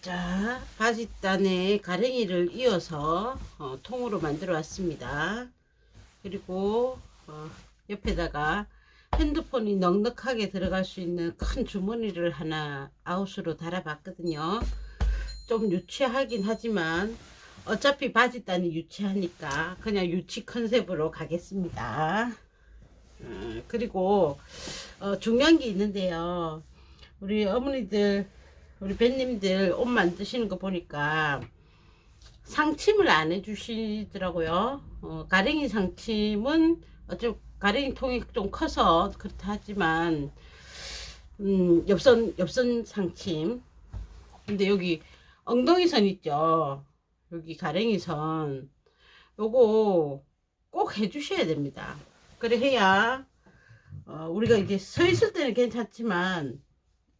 자, 바짓단에 가랭이를 이어서 어, 통으로 만들어 왔습니다. 그리고 어, 옆에다가 핸드폰이 넉넉하게 들어갈 수 있는 큰 주머니를 하나 아웃으로 달아 봤거든요. 좀 유치하긴 하지만 어차피 바짓단이 유치하니까 그냥 유치 컨셉으로 가겠습니다. 어, 그리고 어, 중요한 게 있는데요. 우리 어머니들 우리 배님들 옷 만드시는 거 보니까 상침을 안 해주시더라고요. 어, 가랭이 상침은 어쩜 가랭이 통이 좀 커서 그렇다 하지만 음, 옆선 옆선 상침. 근데 여기 엉덩이 선 있죠. 여기 가랭이 선. 요거 꼭 해주셔야 됩니다. 그래 해야 어, 우리가 이제 서 있을 때는 괜찮지만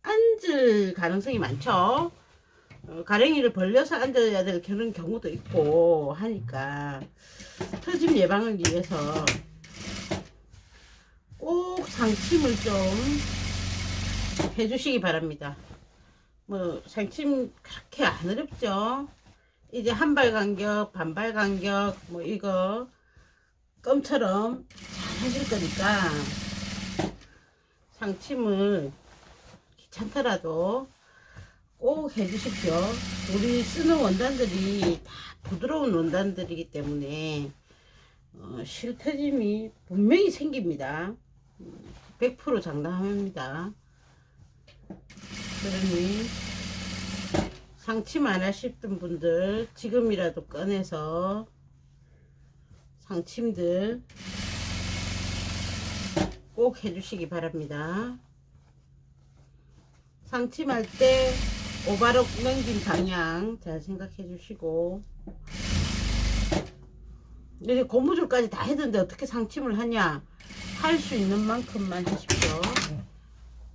앉을 가능성이 많죠. 어, 가랭이를 벌려서 앉아야 될 그런 경우도 있고 하니까 터짐 예방을 위해서 꼭 상침을 좀 해주시기 바랍니다. 뭐 상침 그렇게 안 어렵죠. 이제 한 발 간격, 반발 간격, 뭐 이거 껌처럼 잘 하실 거니까 상침을 귀찮더라도 꼭 해주십시오. 우리 쓰는 원단들이 다 부드러운 원단들이기 때문에 어, 실터짐이 분명히 생깁니다. 음, 100% 장담합니다. 그러니 상침 안 하셨던 분들 지금이라도 꺼내서 상침들 꼭 해주시기 바랍니다. 상침할 때 오바로 넘긴 방향 잘 생각해 주시고. 이제 고무줄까지 다 했는데 어떻게 상침을 하냐? 할 수 있는 만큼만 하십시오.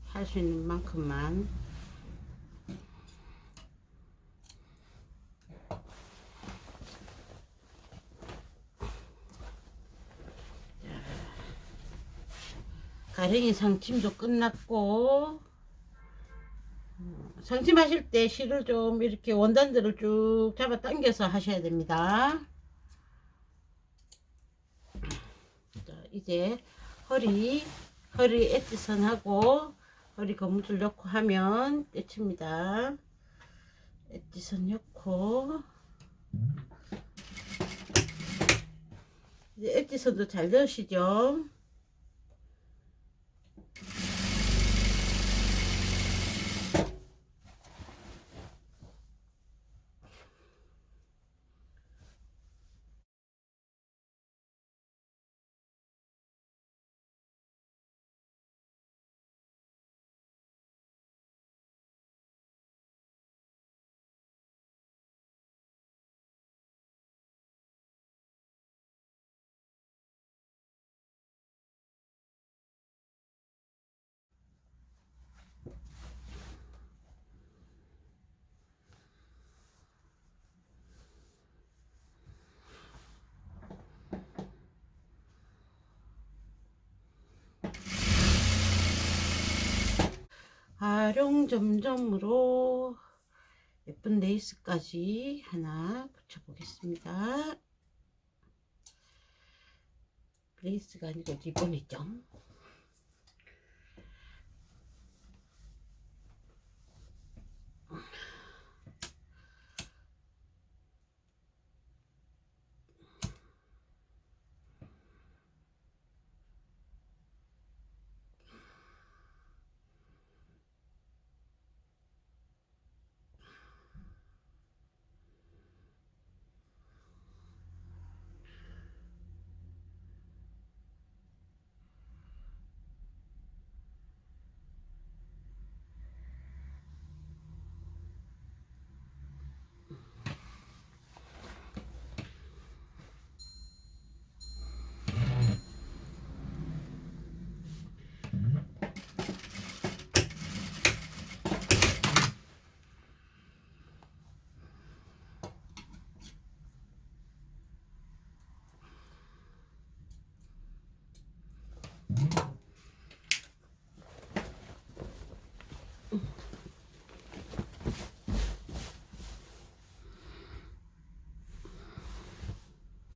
할 수 있는 만큼만. 가랭이 상침도 끝났고 상침하실 때 실을 좀 이렇게 원단들을 쭉 잡아 당겨서 하셔야 됩니다. 자, 이제 허리, 허리 엣지선하고 허리 고무줄 넣고 하면 끝입니다. 엣지선 넣고 이제 엣지선도 잘 넣으시죠. 활용 점점으로 예쁜 레이스까지 하나 붙여 보겠습니다. 레이스가 아니고 리본이죠.